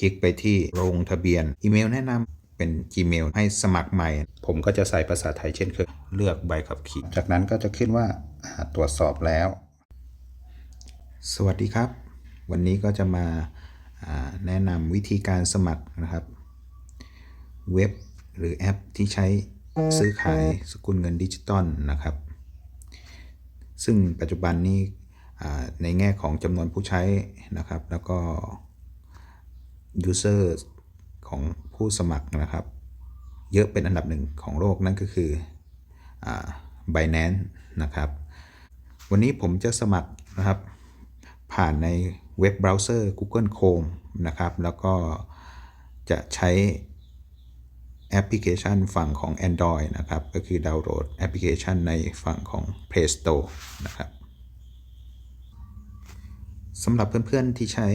คลิกไปที่ลงทะเบียน อีเมลแนะนำเป็น Gmail ให้สมัครใหม่ ผมก็จะใส่ภาษาไทยเช่นเคยเลือกใบขับขี่ จากนั้นก็จะขึ้นว่าตรวจสอบแล้ว สวัสดีครับ วันนี้ก็จะมาแนะนำวิธีการสมัครนะครับ เว็บหรือแอปที่ใช้ซื้อขายสกุลเงินดิจิตอลนะครับ ซึ่งปัจจุบันนี้ในแง่ของจำนวนผู้ใช้นะครับ แล้วก็ user ของผู้สมัครนะครับ เยอะเป็นอันดับหนึ่งของโลกนั่นก็คืออ Binance นะครับ วันนี้ผมจะสมัครนะครับ ผ่านในเว็บเบราว์เซอร์ Google Chrome นะครับ แล้วก็จะใช้แอปพลิเคชันฝั่งของ Android นะครับ ก็คือดาวน์โหลดแอปพลิเคชันในฝั่งของ Play Store นะครับ สำหรับเพื่อนๆที่ใช้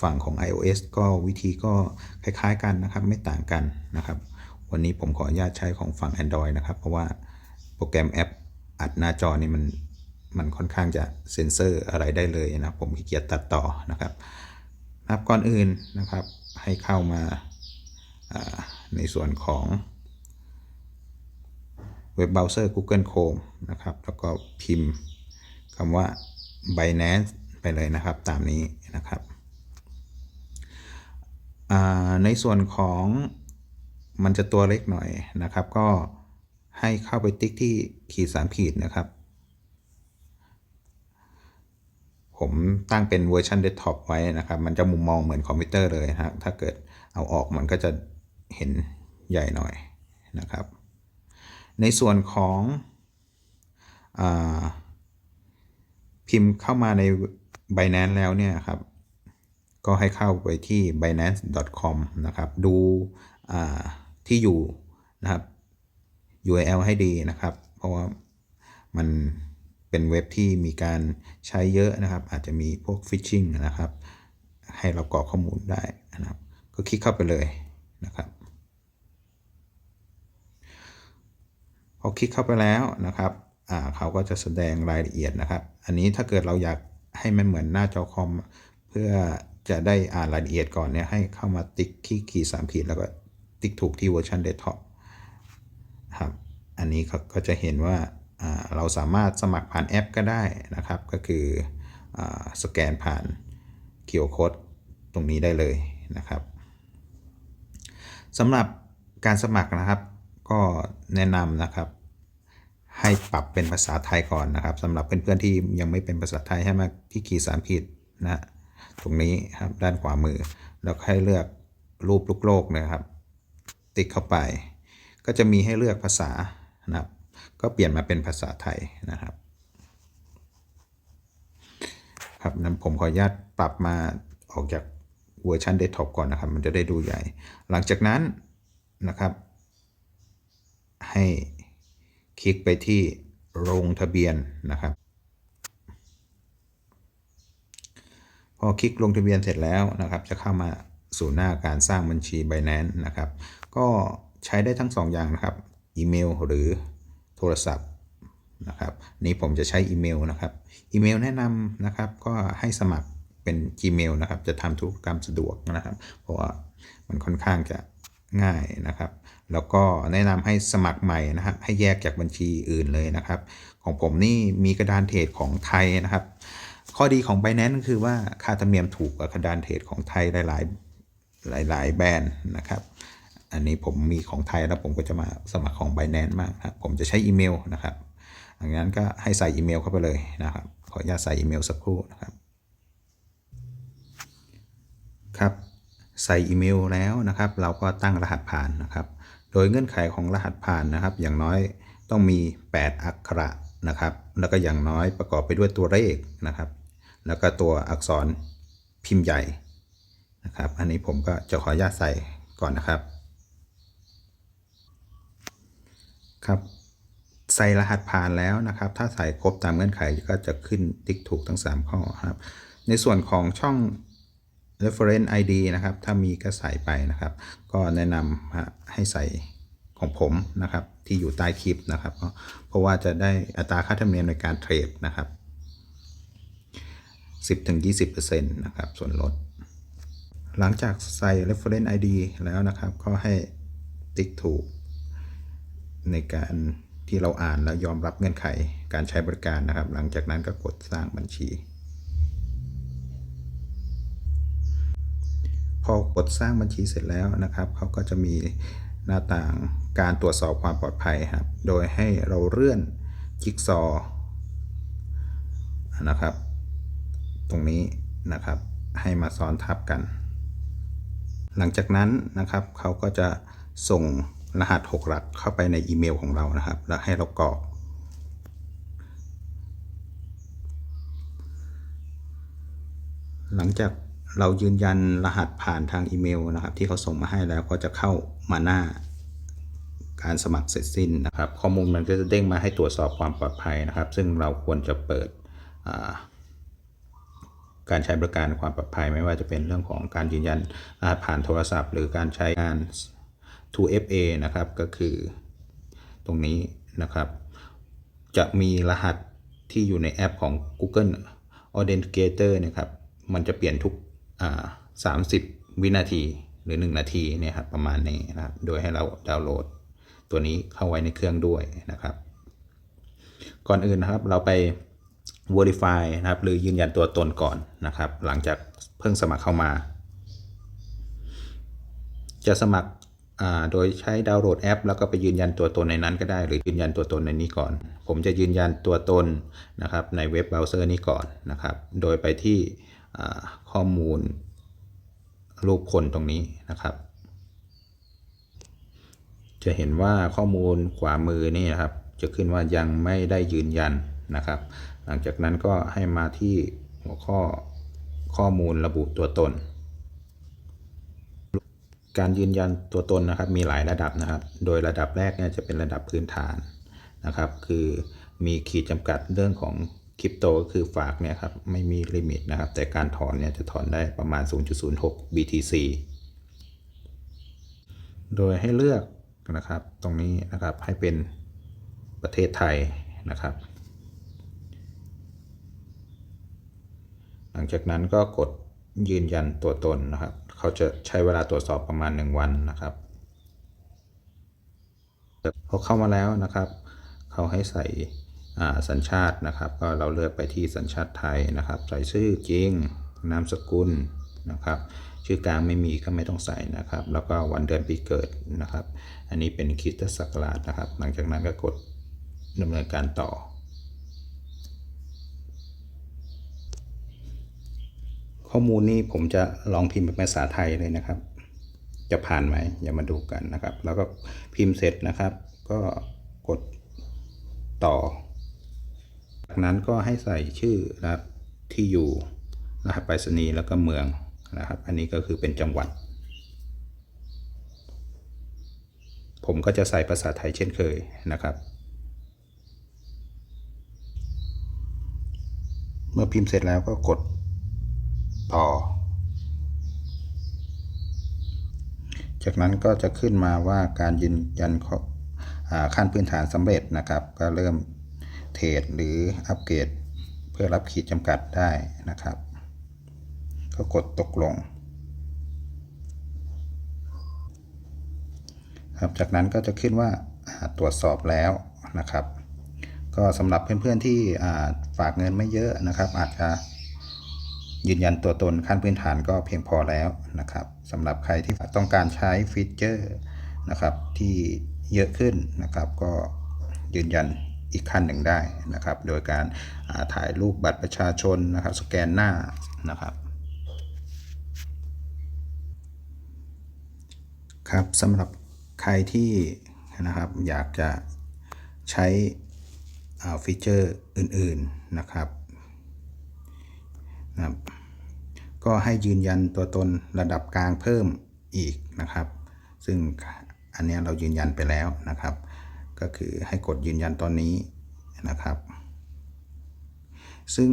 ฝั่งของ iOS ก็วิธีก็คล้ายๆกันนะครับ ไม่ต่างกันนะครับ วันนี้ผมขออนุญาตใช้ของฝั่ง Android นะครับ เพราะว่าโปรแกรมแอปอัดหน้าจอนี่มันมันค่อนข้างจะเซ็นเซอร์อะไรได้เลยนะผมขี้เกียจตัดต่อนะครับนะครับก่อนอื่นนะครับให้เข้ามาอ่าในส่วนของเว็บเบราว์เซอร์ Google Chrome นะครับ แล้วก็พิมพ์คำว่า Binance ไปเลยนะครับ ตามนี้นะครับในส่วนของมันจะตัวเล็กหน่อยนะครับ ก็ให้เข้าไปติ๊กที่ขีดสามขีดนะครับ ผมตั้งเป็นเวอร์ชันเดสก์ท็อปไว้นะครับ มันจะมุมมองเหมือนคอมพิวเตอร์เลยนะถ้าเกิดเอาออกมันก็จะเห็นใหญ่หน่อยนะครับ ในส่วนของอพิมพ์เข้ามาใน Binance แล้วเนี่ยครับ ก็ให้เข้าไปที่ binance.com นะครับ ดูที่อยู่นะครับ URL ให้ดีนะครับ เพราะว่ามันเป็นเว็บที่มีการใช้เยอะนะครับ อาจจะมีพวกฟิชชิงนะครับ ให้เรากรอกข้อมูลได้นะครับ ก็คลิกเข้าไปเลยนะครับ พอคลิกเข้าไปแล้วนะครับเขาก็จะแสดงรายละเอียดนะครับ อันนี้ถ้าเกิดเราอยาก ให้มันเหมือนหน้าจอคอม เพื่อจะได้อ่านรายละเอียดก่อนเนี่ยให้เข้ามาติ๊กที่ขีดสามขีดแล้วก็ติ๊กถูกที่เวอร์ชันเดสก์ท็อปครับอันนี้เขาก็จะเห็นว่าเราสามารถสมัครผ่านแอปก็ได้นะครับ ก็คืออสแกนผ่าน QR Code ตรงนี้ได้เลยนะครับสำหรับการสมัครนะครับก็แนะนำนะครับ ให้ปรับเป็นภาษาไทยก่อนนะครับสำหรับเพื่อนๆที่ยังไม่เป็นภาษาไทยให้มาที่ขีดสามขีดนะฮะตรงนี้ครับด้านขวามือ แล้วให้เลือกรูปลูกโลกนะครับ ติ๊กเข้าไป ก็จะมีให้เลือกภาษานะครับ ก็เปลี่ยนมาเป็นภาษาไทยนะครับ ครับนั้นผมขออนุญาตปรับมาออกจากเวอร์ชันเดสก์ท็อปก่อนนะครับ มันจะได้ดูใหญ่ หลังจากนั้นนะครับ ให้ คลิกไปที่ลงทะเบียนนะครับ พอคลิกลงทะเบียนเสร็จแล้วนะครับ จะเข้ามาสู่หน้าการสร้างบัญชี Binance นะครับ ก็ใช้ได้ทั้ง2ออย่างนะครับ อีเมลหรือโทรศัพท์นะครับนี้ผมจะใช้อีเมลนะครับ อีเมลแนะนำนะครับ ก็ให้สมัครเป็น Gmail นะครับ จะทำธุรกรรมสะดวกนะครับ เพราะว่ามันค่อนข้างจะ ง่ายนะครับ แล้วก็แนะนำให้สมัครใหม่นะครับ ให้แยกจากบัญชีอื่นเลยนะครับ ของผมนี่มีกระดานเทรดของไทยนะครับ ข้อดีของ Binance ก็คือว่าค่าธรรมเนียมถูกกว่ากระดานเทรดของไทยหลาย ๆ หลาย ๆ แบรนด์นะครับอันนี้ผมมีของไทยแล้วผมก็จะมาสมัครของ Binance มากครับผมจะใช้อีเมลนะครับดังนั้นก็ให้ใส่อีเมลเข้าไปเลยนะครับ ขออนุญาตใส่อีเมลสักครู่นะครับครับ ใส่อีเมลแล้วนะครับ เราก็ตั้งรหัสผ่านนะครับ โดยเงื่อนไขของรหัสผ่านนะครับ อย่างน้อยต้องมี 8 อักขระนะครับ แล้วก็อย่างน้อยประกอบไปด้วยตัวเลขนะครับ แล้วก็ตัวอักษรพิมพ์ใหญ่นะครับ อันนี้ผมก็จะขออนุญาตใส่ก่อนนะครับ ครับใส่รหัสผ่านแล้วนะครับ ถ้าใส่ครบตามเงื่อนไขก็จะขึ้นติ๊กถูกทั้ง 3 ข้อครับ ในส่วนของช่อง reference ID นะครับ ถ้ามีก็ใส่ไปนะครับ ก็แนะนำให้ใส่ของผมนะครับ ที่อยู่ใต้คลิปนะครับ เพราะว่าจะได้อัตราค่าธรรมเนียมในการเทรดนะครับ 10-20%นะครับ ส่วนลด หลังจากใส่ reference ID แล้วนะครับ ก็ให้ติ๊กถูก ในการที่เราอ่านแล้วยอมรับเงื่อนไขการใช้บริการนะครับ หลังจากนั้นก็กดสร้างบัญชี อกดสร้างบัญชีเสร็จแล้วนะครับเขาก็จะมีหน้าต่างการตรวจสอบความปลอดภัยครับ โดยให้เราเลื่อนจิ๊กซอว์นะครับ ตรงนี้นะครับให้มาซ้อนทับกัน หลังจากนั้นนะครับเขาก็จะส่งรหัส 6 หลักเข้าไปในอีเมลของเรานะครับ แล้วให้เรากรอกหลังจาก เรายืนยันรหัสผ่านทางอีเมลนะครับ ที่เขาส่งมาให้แล้วก็จะเข้ามาหน้าการสมัครเสร็จสิ้นนะครับ ข้อมูลมันก็จะเด้งมาให้ตรวจสอบความปลอดภัยนะครับ ซึ่งเราควรจะเปิดการใช้บริการความปลอดภัยไม่ว่าจะเป็นเรื่องของการยืนยันรหัสผ่านโทรศัพท์ หรือการใช้งาน 2FA นะครับก็คือตรงนี้นะครับ จะมีรหัสที่อยู่ในแอปของ Google Authenticator นะครับ มันจะเปลี่ยนทุก อ่า30วินาทีหรือ 1 นาทีเนี่ยครับประมาณนี้นะครับ โดยให้เราดาวน์โหลดตัวนี้เข้าไว้ในเครื่องด้วยนะครับ ก่อนอื่นนะครับเราไป verify นะครับหรือยืนยันตัวตนก่อนนะครับ หลังจากเพิ่งสมัครเข้ามา จะสมัครโดยใช้ดาวน์โหลดแอป แล้วก็ไปยืนยันตัวตนในนั้นก็ได้ หรือยืนยันตัวตนในนี้ก่อน ผมจะยืนยันตัวตนนะครับในเว็บเบราว์เซอร์นี้ก่อนนะครับ โดยไปที่ ข้อมูลรูปคนตรงนี้นะครับ จะเห็นว่าข้อมูลขวามือนี่นะครับ จะขึ้นว่ายังไม่ได้ยืนยันนะครับ หลังจากนั้นก็ให้มาที่หัวข้อข้อมูลระบุตัวตน การยืนยันตัวตนนะครับมีหลายระดับนะครับ โดยระดับแรกเนี่ยจะเป็นระดับพื้นฐานนะครับ คือมีขีดจำกัดเรื่องของ คริปโตก็คือฝากเนี่ยครับไม่มีลิมิตนะครับ แต่การถอนเนี่ยจะถอนได้ประมาณ 0.06 BTC โดยให้เลือกนะครับตรงนี้นะครับให้เป็นประเทศไทยนะครับ หลังจากนั้นก็กดยืนยันตัวตนนะครับ เขาจะใช้เวลาตรวจสอบประมาณ 1 วันนะครับพอเข้ามาแล้วนะครับ เขาให้ใส่ สัญชาตินะครับ ก็เราเลือกไปที่สัญชาติไทยนะครับ ใส่ชื่อจริง นามสกุลนะครับ ชื่อกลางไม่มีก็ไม่ต้องใส่นะครับ แล้วก็วันเดือนปีเกิดนะครับ อันนี้เป็นคริสตศักราชนะครับ หลังจากนั้นก็กดดำเนินการต่อ ข้อมูลนี้ผมจะลองพิมพ์เป็นภาษาไทยเลยนะครับ จะผ่านไหมอย่ามาดูกันนะครับ แล้วก็พิมพ์เสร็จนะครับ ก็กดต่อ จากนั้นก็ให้ใส่ชื่อนะครับที่อยู่รหัสไปรษณีย์แล้วก็เมืองนะครับ อันนี้ก็คือเป็นจังหวัด ผมก็จะใส่ภาษาไทยเช่นเคยนะครับ เมื่อพิมพ์เสร็จแล้วก็กดต่อ จากนั้นก็จะขึ้นมาว่าการยืนยันขั้นพื้นฐานสำเร็จนะครับ ก็เริ่ม เทรดหรืออัปเกรด เพื่อรับขีดจำกัดได้นะครับ ก็กดตกลง ครับจากนั้นก็จะขึ้นว่าตรวจสอบแล้วนะครับ ก็สำหรับเพื่อนๆที่ฝากเงินไม่เยอะนะครับ อาจจะยืนยันตัวตนขั้นพื้นฐานก็เพียงพอแล้วนะครับสำหรับใครที่ต้องการใช้ฟีเจอร์นะครับที่เยอะขึ้นนะครับก็ยืนยัน อีกขั้นหนึ่งได้นะครับ โดยการาถ่ายรูปบัตรประชาชนนะครับ สแกนหน้านะครับครับสำหรับใครที่นะครับอยากจะใช้ฟีเจอร์อื่นๆนะครับนะครับก็ให้ยืนยันตัวตนระดับกลางเพิ่มอีกนะครับ ซึ่งอันนี้เรายืนยันไปแล้วนะครับ ก็คือให้กดยืนยันตอนนี้นะครับ ซึ่ง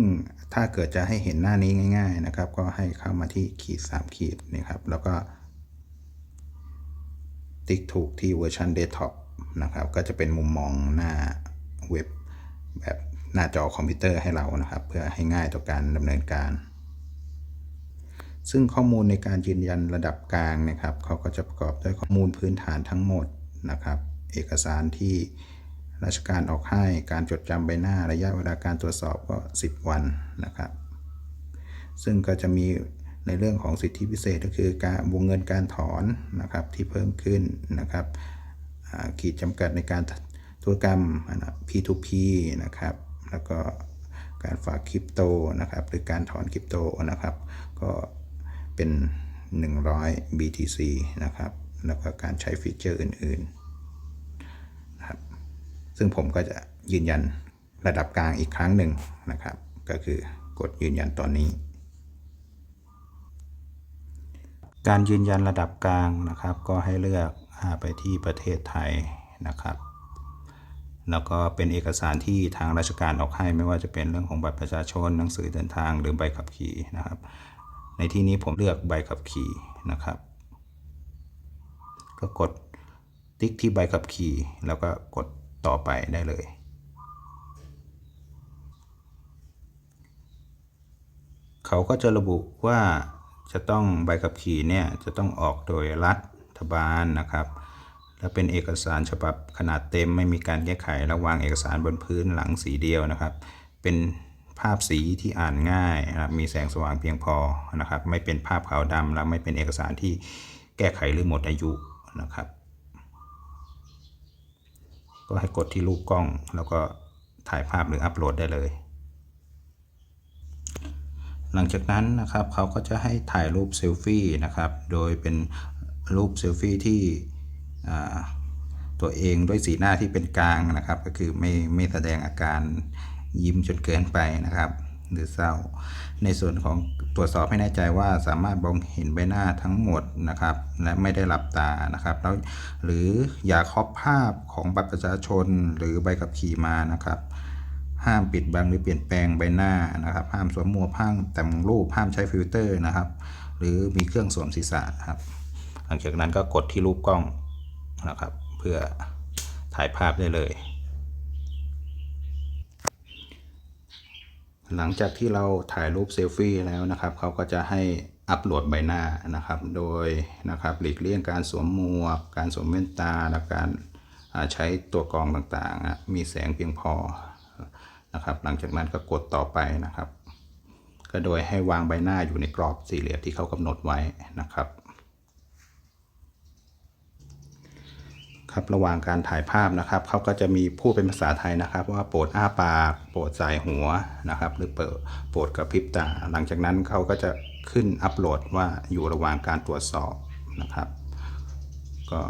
ถ้าเกิดจะให้เห็นหน้านี้ง่าย ๆนะครับ ก็ให้เข้ามาที่ขีด 3 ขีดนะครับ แล้วก็ ติ๊กถูกที่เวอร์ชันเดสก์ท็อปนะครับ ก็จะเป็นมุมมองหน้าเว็บแบบหน้าจอคอมพิวเตอร์ให้เรานะครับ เพื่อให้ง่ายต่อการดำเนินการ ซึ่งข้อมูลในการยืนยันระดับกลางนะครับเขาก็จะประกอบด้วยข้อมูลพื้นฐานทั้งหมดนะครับ เอกสารที่ราชการออกให้การจดจำใบหน้าระยะเวลาการตรวจสอบก็ 10 วันนะครับ ซึ่งก็จะมีในเรื่องของสิทธิพิเศษก็คือการวงเงินการถอนนะครับที่เพิ่มขึ้นนะครับขีดจำกัดในการธุรกรรม P2P นะครับ แล้วก็การฝากคริปโตนะครับ หรือการถอนคริปโตนะครับ ก็เป็น 100 BTC นะครับ แล้วก็การใช้ฟีเจอร์อื่น ๆ ซึ่งผมก็จะยืนยันระดับกลางอีกครั้งหนึ่งนะครับ ก็คือกดยืนยันตอนนี้ การยืนยันระดับกลางนะครับ ก็ให้เลือกไปที่ประเทศไทยนะครับ แล้วก็เป็นเอกสารที่ทางราชการออกให้ไม่ว่าจะเป็นเรื่องของบัตรประชาชนหนังสือเดินทางหรือใบขับขี่นะครับ ในที่นี้ผมเลือกใบขับขี่นะครับ ก็กดติ๊กที่ใบขับขี่แล้วก็กด ต่อไปได้เลย เขาก็จะระบุว่าจะต้องใบขับขี่เนี่ยจะต้องออกโดยรัฐบาลนะครับและเป็นเอกสารฉบับขนาดเต็มไม่มีการแก้ไขและวางเอกสารบนพื้นหลังสีเดียวนะครับ เป็นภาพสีที่อ่านง่ายนะครับมีแสงสว่างเพียงพอนะครับ ไม่เป็นภาพขาวดำและไม่เป็นเอกสารที่แก้ไขหรือหมดอายุนะครับ ก็ให้กดที่รูปกล้อง แล้วก็ถ่ายภาพหรืออัปโหลดได้เลย หลังจากนั้นนะครับเขาก็จะให้ถ่ายรูปเซลฟี่นะครับ โดยเป็นรูปเซลฟี่ที่ตัวเองด้วยสีหน้าที่เป็นกลางนะครับ ก็คือไม่ไม่แสดงอาการยิ้มจนเกินไปนะครับ หรือเศร้า ในส่วนของตรวจสอบให้แน่ใจว่าสามารถมองเห็นใบหน้าทั้งหมดนะครับ และไม่ได้หลับตานะครับแล้วหรืออย่าครอบภาพของบัตรประชาชนหรือใบขับขี่มานะครับห้ามปิดบังหรือเปลี่ยนแปลงใบหน้านะครับ ห้ามสวมหมวกห้ามแต่งรูปห้ามใช้ฟิลเตอร์นะครับ หรือมีเครื่องสวมศีรษะครับ หลังจากนั้นก็กดที่รูปกล้องนะครับ เพื่อถ่ายภาพได้เลย หลังจากที่เราถ่ายรูปเซลฟี่แล้วนะครับ เขาก็จะให้อัปโหลดใบหน้านะครับ โดยนะครับหลีกเลี่ยงการสวมหมวก การสวมแว่นตา และการใช้ตัวกรองต่างๆ มีแสงเพียงพอนะครับ หลังจากนั้นก็กดต่อไปนะครับ ก็โดยให้วางใบหน้าอยู่ในกรอบสี่เหลี่ยมที่เขากำหนดไว้นะครับ ครับ ระหว่างการถ่ายภาพนะครับเขาก็จะมีพูดเป็นภาษาไทยนะครับ ว่าโปรดอ้าปากโปรดสายหัวนะครับ หรือเปิดโปรดกระพริบตา หลังจากนั้นเขาก็จะขึ้นอัปโหลดว่าอยู่ระหว่างการตรวจสอบนะครับ ก็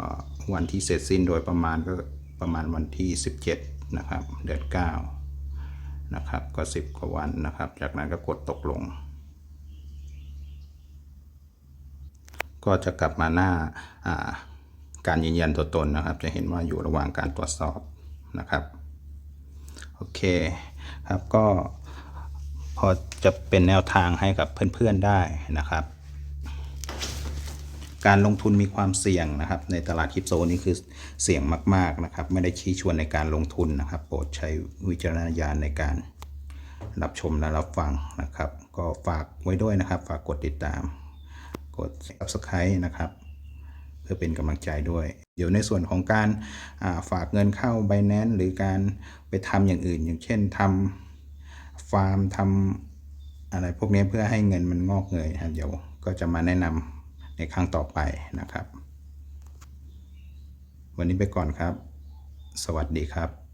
วันที่เสร็จสิ้นโดยประมาณก็ประมาณวันที่ 17 นะครับ เดือน9นะครับ ก็ 10 กว่าวันนะครับ จากนั้นก็กดตกลง ก็จะกลับมาหน้า การยืนยันตัวตนนะครับ จะเห็นว่าอยู่ระหว่างการตรวจสอบนะครับ โอเคครับก็พอจะเป็นแนวทางให้กับเพื่อนๆได้นะครับ การลงทุนมีความเสี่ยงนะครับ ในตลาดคริปโตนี้คือเสี่ยงมาก ๆนะครับ ไม่ได้ชี้ชวนในการลงทุนนะครับ โปรดใช้วิจารณญาณในการรับชมและรับฟังนะครับ ก็ฝากไว้ด้วยนะครับ ฝากกดติดตาม กด subscribe นะครับ พื่อเป็นกำลังใจด้วย เดี๋ยวในส่วนของการาฝากเงินเข้า Binance หรือการไปทำอย่างอื่น อย่างเช่นทำฟาร์มทำอะไรพวกนี้เพื่อให้เงินมันงอกเงยนะเดี๋ยวก็จะมาแนะนำในครั้งต่อไปนะครับ วันนี้ไปก่อนครับ สวัสดีครับ